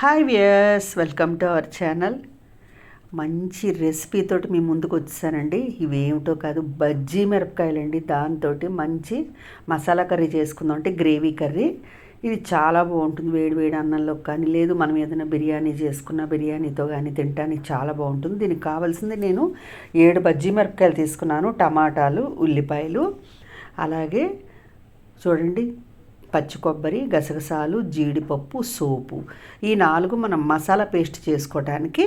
Hi viewers welcome to our channel మంచి రెసిపీతోటి మీ ముందుకు వచ్చేసానండి ఇవేమిటో కాదు బజ్జీ మిరపకాయలండి. దాంతో మంచి మసాలా కర్రీ చేసుకుందాం అంటే గ్రేవీ కర్రీ. ఇది చాలా బాగుంటుంది. వేడి వేడి అన్నంలో కానీ లేదు మనం ఏదైనా బిర్యానీ చేసుకున్న బిర్యానీతో కానీ తినడానికి చాలా బాగుంటుంది. దీనికి కావాల్సింది నేను ఏడు బజ్జీ మిరపకాయలు తీసుకున్నాను. టమాటాలు ఉల్లిపాయలు అలాగే చూడండి పచ్చి కొబ్బరి గసగసాలు జీడిపప్పు సోపు. ఈ నాలుగు మనం మసాలా పేస్ట్ చేసుకోవటానికి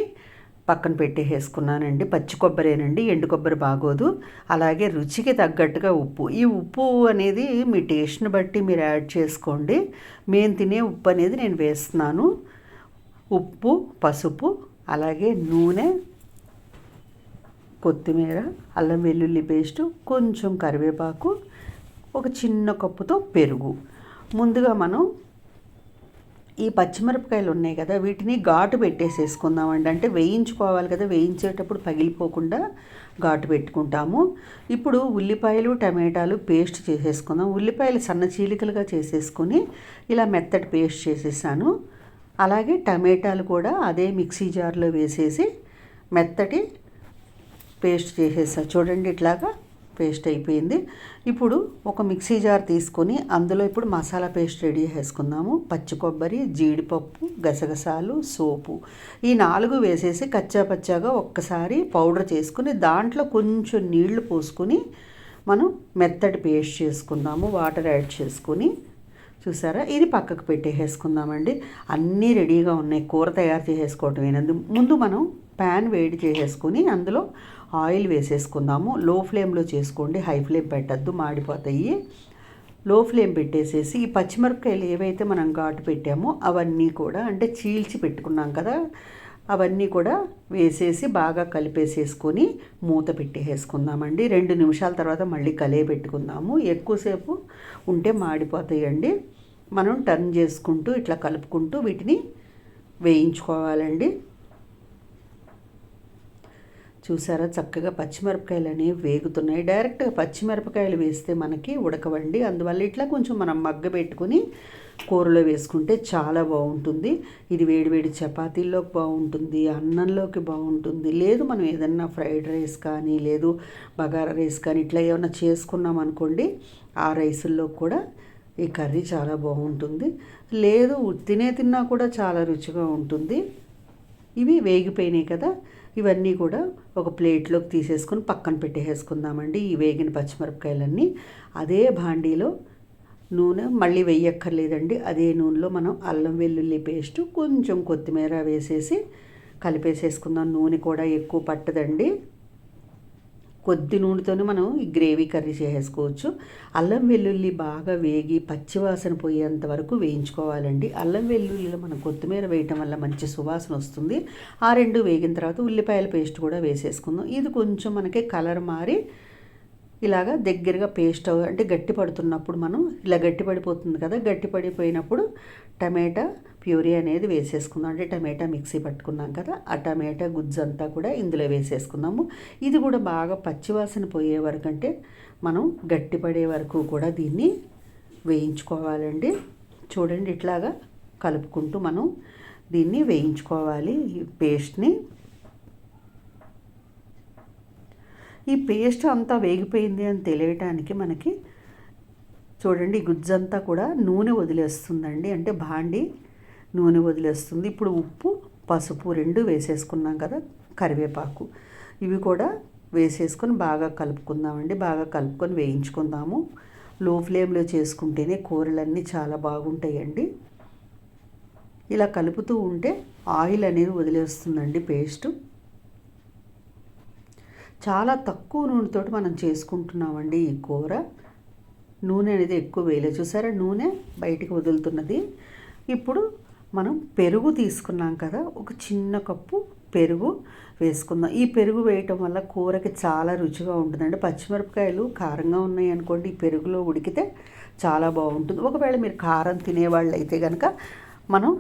పక్కన పెట్టేసుకున్నానండి పచ్చి కొబ్బరేనండి ఎండు కొబ్బరి బాగోదు. అలాగే రుచికి తగ్గట్టుగా ఉప్పు. ఈ ఉప్పు అనేది మీ టేస్ట్ని బట్టి మీరు యాడ్ చేసుకోండి. మేము తినే ఉప్పు అనేది నేను వేస్తున్నాను. ఉప్పు పసుపు అలాగే నూనె కొత్తిమీర అల్లం వెల్లుల్లి పేస్టు కొంచెం కరివేపాకు ఒక చిన్న కప్పుతో పెరుగు. ముందుగా మనం ఈ పచ్చిమిరపకాయలు ఉన్నాయి కదా వీటిని ఘాటు పెట్టేసేసుకుందామండి. అంటే వేయించుకోవాలి కదా వేయించేటప్పుడు పగిలిపోకుండా ఘాటు పెట్టుకుంటాము. ఇప్పుడు ఉల్లిపాయలు టమాటాలు పేస్ట్ చేసేసుకుందాం. ఉల్లిపాయలు సన్న చీలికలుగా చేసేసుకొని ఇలా మెత్తటి పేస్ట్ చేసేసాను. అలాగే టమాటాలు కూడా అదే మిక్సీ జార్లో వేసేసి మెత్తటి పేస్ట్ చేసేసా. చూడండి ఇట్లాగా పేస్ట్ అయిపోయింది. ఇప్పుడు ఒక మిక్సీ జార్ తీసుకొని అందులో ఇప్పుడు మసాలా పేస్ట్ రెడీ చేసుకుందాము. పచ్చి కొబ్బరి జీడిపప్పు గసగసాలు సోపు ఈ నాలుగు వేసేసి కచ్చా పచ్చాగా ఒక్కసారి పౌడర్ చేసుకుని దాంట్లో కొంచెం నీళ్ళు పోసుకొని మనం మెత్తటి పేస్ట్ చేసుకుందాము. వాటర్ యాడ్ చేసుకొని చూసారా? ఇది పక్కకు పెట్టేసుకుందామండి అన్నీ రెడీగా ఉన్నాయి. కూర తయారు చేసేసుకోవటం ముందు మనం ప్యాన్ వేడి చేసేసుకొని అందులో ఆయిల్ వేసేసుకుందాము. లో ఫ్లేమ్లో చేసుకోండి. హై ఫ్లేమ్ పెట్టద్దు. మాడిపోతాయి. లో ఫ్లేమ్ పెట్టేసేసి ఈ పచ్చిమిరపకాయలు ఏవైతే మనం ఘాటు పెట్టామో అవన్నీ కూడా అంటే చీల్చి పెట్టుకున్నాం కదా అవన్నీ కూడా వేసేసి బాగా కలిపేసేసుకొని మూత పెట్టేసుకుందామండి రెండు నిమిషాల తర్వాత మళ్ళీ కలియ పెట్టుకుందాము. ఎక్కువసేపు ఉంటే మాడిపోతాయండి. మనం టర్న్ చేసుకుంటూ ఇట్లా కలుపుకుంటూ వీటిని వేయించుకోవాలండి. చూసారా? చక్కగా పచ్చిమిరపకాయలు అనేవి వేగుతున్నాయి డైరెక్ట్గా పచ్చిమిరపకాయలు వేస్తే మనకి ఉడకవండి. అందువల్ల ఇట్లా కొంచెం మనం మగ్గ పెట్టుకుని కూరలో వేసుకుంటే చాలా బాగుంటుంది. ఇది వేడివేడి చపాతీల్లోకి బాగుంటుంది అన్నంలోకి బాగుంటుంది. లేదు మనం ఏదన్నా ఫ్రైడ్ రైస్ కానీ లేదు బగారా రైస్ కానీ ఇట్లా ఏమైనా చేసుకున్నాం అనుకోండి ఆ రైసుల్లో కూడా ఈ కర్రీ చాలా బాగుంటుంది. లేదు తినే తిన్నా కూడా చాలా రుచిగా ఉంటుంది. ఇవి వేగిపోయినాయి కదా. ఇవన్నీ కూడా ఒక ప్లేట్లోకి తీసేసుకొని పక్కన పెట్టేసుకుందామండి ఈ వేగిన పచ్చిమిరపకాయలన్నీ అదే భాండీలో నూనె మళ్ళీ వెయ్యక్కర్లేదండి. అదే నూనెలో మనం అల్లం వెల్లుల్లి పేస్ట్ కొంచెం కొత్తిమీర వేసేసి కలిపేసేసుకుందాం. నూనె కూడా ఎక్కువ పట్టదండి. కొద్ది నూనెతోనే మనం ఈ గ్రేవీ కర్రీ చేసేసుకోవచ్చు. అల్లం వెల్లుల్లి బాగా వేగి పచ్చివాసన పోయేంత వరకు వేయించుకోవాలండి. అల్లం వెల్లుల్లిలో మనం కొత్తిమీర వేయటం వల్ల మంచి సువాసన వస్తుంది. ఆ రెండు వేగిన తర్వాత ఉల్లిపాయల పేస్ట్ కూడా వేసేసుకుందాం. ఇది కొంచెం మనకి కలర్ మారి ఇలాగా దగ్గరగా పేస్ట్ అంటే గట్టి పడుతున్నప్పుడు మనం ఇలా గట్టి పడిపోతుంది కదా గట్టి పడిపోయినప్పుడు టమాటా ప్యూరీ అనేది వేసేసుకుందాం. అంటే టమాటా మిక్సీ పట్టుకున్నాం కదా ఆ టమాటా గుజ్జంతా కూడా ఇందులో వేసేసుకుందాము. ఇది కూడా బాగా పచ్చివాసన పోయే వరకు అంటే మనం గట్టిపడే వరకు కూడా దీన్ని వేయించుకోవాలండి. చూడండి ఇట్లాగా కలుపుకుంటూ మనం దీన్ని వేయించుకోవాలి ఈ పేస్ట్ని. ఈ పేస్ట్ అంతా వేగిపోయింది అని తెలియటానికి మనకి చూడండి గుజ్జంతా కూడా నూనె వదిలేస్తుందండి. అంటే బాండి నూనె వదిలేస్తుంది. ఇప్పుడు ఉప్పు పసుపు రెండు వేసేసుకున్నాం కదా కరివేపాకు. ఇవి కూడా వేసేసుకొని బాగా కలుపుకుందామండి. బాగా కలుపుకొని వేయించుకుందాము. లో ఫ్లేమ్లో చేసుకుంటేనే కూరలన్నీ చాలా బాగుంటాయండి. ఇలా కలుపుతూ ఉంటే ఆయిల్ అనేది వదిలేస్తుందండి పేస్ట్. చాలా తక్కువ నూనెతో మనం చేసుకుంటున్నామండి ఈ కూర. నూనె అనేది ఎక్కువ వేయలేదు. చూసారా నూనె బయటికి వదులుతున్నది. ఇప్పుడు మనం పెరుగు తీసుకున్నాం కదా ఒక చిన్న కప్పు పెరుగు వేసుకుందాం. ఈ పెరుగు వేయటం వల్ల కూరకి చాలా రుచిగా ఉంటుందండి. పచ్చిమిరపకాయలు కారంగా ఉన్నాయి అనుకోండి ఈ పెరుగులో ఉడికితే చాలా బాగుంటుంది. ఒకవేళ మీరు కారం తినేవాళ్ళు అయితే కనుక మనం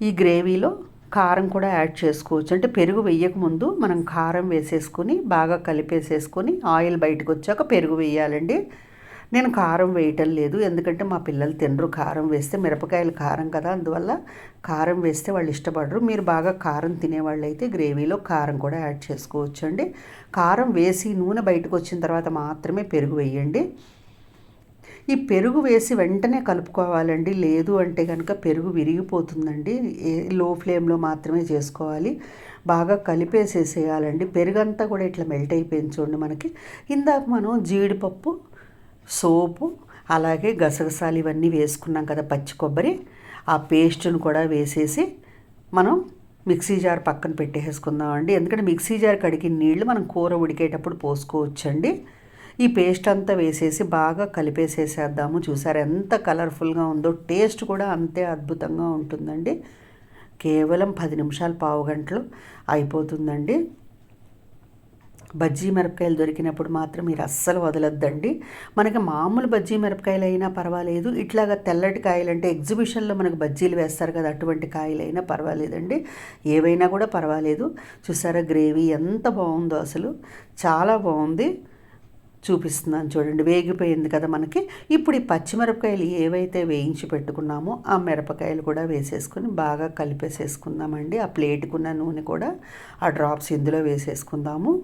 ఈ గ్రేవీలో కారం కూడా యాడ్ చేసుకోవచ్చు. అంటే పెరుగు వేయకముందు మనం కారం వేసేసుకొని బాగా కలిపేసేసుకొని ఆయిల్ బయటకు వచ్చాక పెరుగు వేయాలండి. నేను కారం వేయటం లేదు. ఎందుకంటే మా పిల్లలు తినరు. కారం వేస్తే మిరపకాయలు కారం కదా. అందువల్ల కారం వేస్తే వాళ్ళు ఇష్టపడరు. మీరు బాగా కారం తినేవాళ్ళు అయితే గ్రేవీలో కారం కూడా యాడ్ చేసుకోవచ్చండి. కారం వేసి నూనె బయటకు వచ్చిన తర్వాత మాత్రమే పెరుగు వేయండి. ఈ పెరుగు వేసి వెంటనే కలుపుకోవాలండి. లేదు అంటే కనుక పెరుగు విరిగిపోతుందండి. లో ఫ్లేమ్లో మాత్రమే చేసుకోవాలి. బాగా కలిపేసేసేయాలండి. పెరుగంతా కూడా ఇట్లా మెల్ట్ అయిపోయింది చూడండి మనకి. ఇందాక మనం జీడిపప్పు సోపు అలాగే గసగసాలు ఇవన్నీ వేసుకున్నాం కదా పచ్చి కొబ్బరి. ఆ పేస్ట్ను కూడా వేసేసి మనం మిక్సీ జార్ పక్కన పెట్టేసుకుందామండి ఎందుకంటే మిక్సీ జార్ కడిగిన నీళ్ళు మనం కూర ఉడికేటప్పుడు పోసుకోవచ్చండి. ఈ పేస్ట్ అంతా వేసేసి బాగా కలిపేసేసేద్దాము. చూసారు ఎంత కలర్ఫుల్గా ఉందో టేస్ట్ కూడా అంతే అద్భుతంగా ఉంటుందండి. కేవలం పది నిమిషాలు పావు గంటలు అయిపోతుందండి. బజ్జీ మిరపకాయలు దొరికినప్పుడు మాత్రం మీరు అస్సలు వదలొద్దండి. మనకి మామూలు బజ్జీ మిరపకాయలు అయినా పర్వాలేదు. ఇట్లాగా తెల్లటి కాయలు అంటే ఎగ్జిబిషన్లో మనకు బజ్జీలు వేస్తారు కదా అటువంటి కాయలైనా పర్వాలేదండి. ఏవైనా కూడా పర్వాలేదు. చూసారా గ్రేవీ ఎంత బాగుందో అసలు. చాలా బాగుంది. చూపిస్తున్నాను చూడండి. వేగిపోయింది కదా మనకి. ఇప్పుడు ఈ పచ్చిమిరపకాయలు ఏవైతే వేయించి పెట్టుకున్నామో ఆ మిరపకాయలు కూడా వేసేసుకొని బాగా కలిపేసేసుకుందామండి. ఆ ప్లేట్కున్న నూనె కూడా ఆ డ్రాప్స్ ఇందులో వేసేసుకుందాము.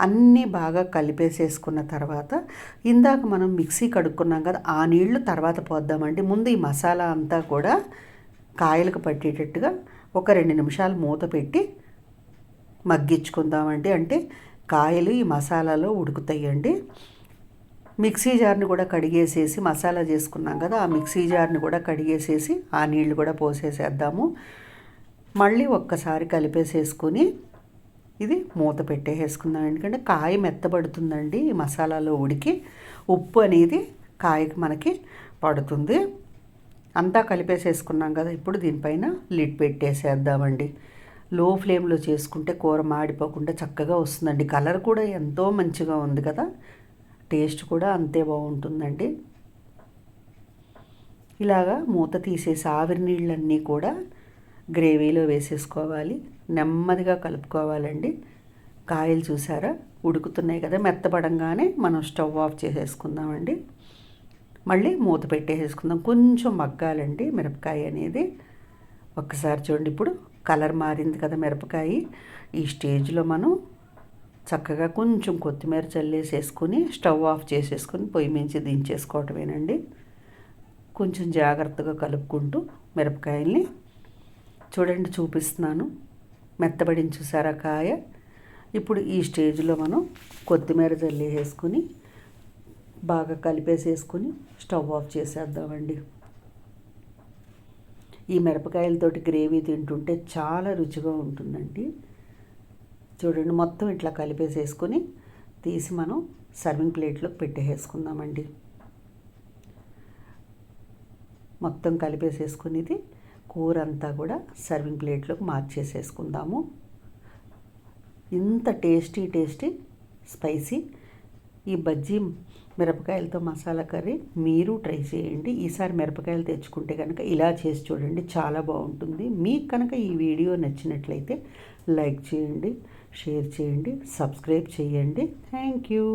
అన్నీ బాగా కలిపేసేసుకున్న తర్వాత ఇందాక మనం మిక్సీ కడుక్కున్నాం కదా ఆ నీళ్ళు తర్వాత పోద్దామండి. ముందు ఈ మసాలా అంతా కూడా కాయలకు పట్టేటట్టుగా ఒక రెండు నిమిషాలు మూత పెట్టి మగ్గించుకుందామండి. అంటే కాయలు ఈ మసాలాలో ఉడుకుతాయండి. మిక్సీ జార్ని కూడా కడిగేసేసి మసాలా చేసుకున్నాం కదా ఆ మిక్సీ జార్ని కూడా కడిగేసేసి ఆ నీళ్ళు కూడా పోసేసేద్దాము. మళ్ళీ ఒక్కసారి కలిపేసేసుకొని ఇది మూత పెట్టేసుకుందాం ఎందుకంటే కాయ మెత్తబడుతుందండి ఈ మసాలాలో ఉడికి. ఉప్పు అనేది కాయకి మనకి పడుతుంది. అంతా కలిపేసేసుకున్నాం కదా ఇప్పుడు దీనిపైన లిడ్ పెట్టేసేద్దామండి. లో ఫ్లేమ్లో చేసుకుంటే కూర మాడిపోకుండా చక్కగా వస్తుందండి. కలర్ కూడా ఎంతో మంచిగా ఉంది కదా టేస్ట్ కూడా అంతే బాగుంటుందండి. ఇలాగా మూత తీసేసి ఆవిరి నీళ్ళన్నీ కూడా గ్రేవీలో వేసేసుకోవాలి. నెమ్మదిగా కలుపుకోవాలండి. కాయలు చూసారా? ఉడుకుతున్నాయి కదా మెత్తపడంగానే మనం స్టవ్ ఆఫ్ చేసేసుకుందామండి. మళ్ళీ మూత పెట్టేసేసుకుందాం. కొంచెం మగ్గాలండి మిరపకాయ అనేది. ఒక్కసారి చూడండి ఇప్పుడు కలర్ మారింది కదా మిరపకాయ. ఈ స్టేజ్లో మనం చక్కగా కొంచెం కొత్తిమీర చల్లేసేసుకుని స్టవ్ ఆఫ్ చేసేసుకొని పొయ్యి మించి దించేసుకోవటమేనండి. కొంచెం జాగ్రత్తగా కలుపుకుంటూ మిరపకాయల్ని చూడండి చూపిస్తున్నాను. మెత్తబడిన చూసారా కాయ? ఇప్పుడు ఈ స్టేజ్లో మనం కొత్తిమీర జల్లి వేసుకుని బాగా కలిపేసేసుకొని స్టవ్ ఆఫ్ చేసేద్దామండి. ఈ మిరపకాయలతోటి గ్రేవీ తింటుంటే చాలా రుచిగా ఉంటుందండి. చూడండి మొత్తం ఇట్లా కలిపేసేసుకొని తీసి మనం సర్వింగ్ ప్లేట్లోకి పెట్టేసుకుందామండి. మొత్తం కలిపేసేసుకుని ఇది కూర అంతా కూడా సర్వింగ్ ప్లేట్లోకి మార్చేసేసుకుందాము. ఇంత టేస్టీ టేస్టీ స్పైసీ ఈ బజ్జీ మిరపకాయలతో మసాలా కర్రీ మీరు ట్రై చేయండి. ఈసారి మిరపకాయలు తెచ్చుకుంటే కనుక ఇలా చేసి చూడండి చాలా బాగుంటుంది. మీకు కనుక ఈ వీడియో నచ్చినట్లయితే లైక్ చేయండి షేర్ చేయండి సబ్స్క్రైబ్ చేయండి. Thank you.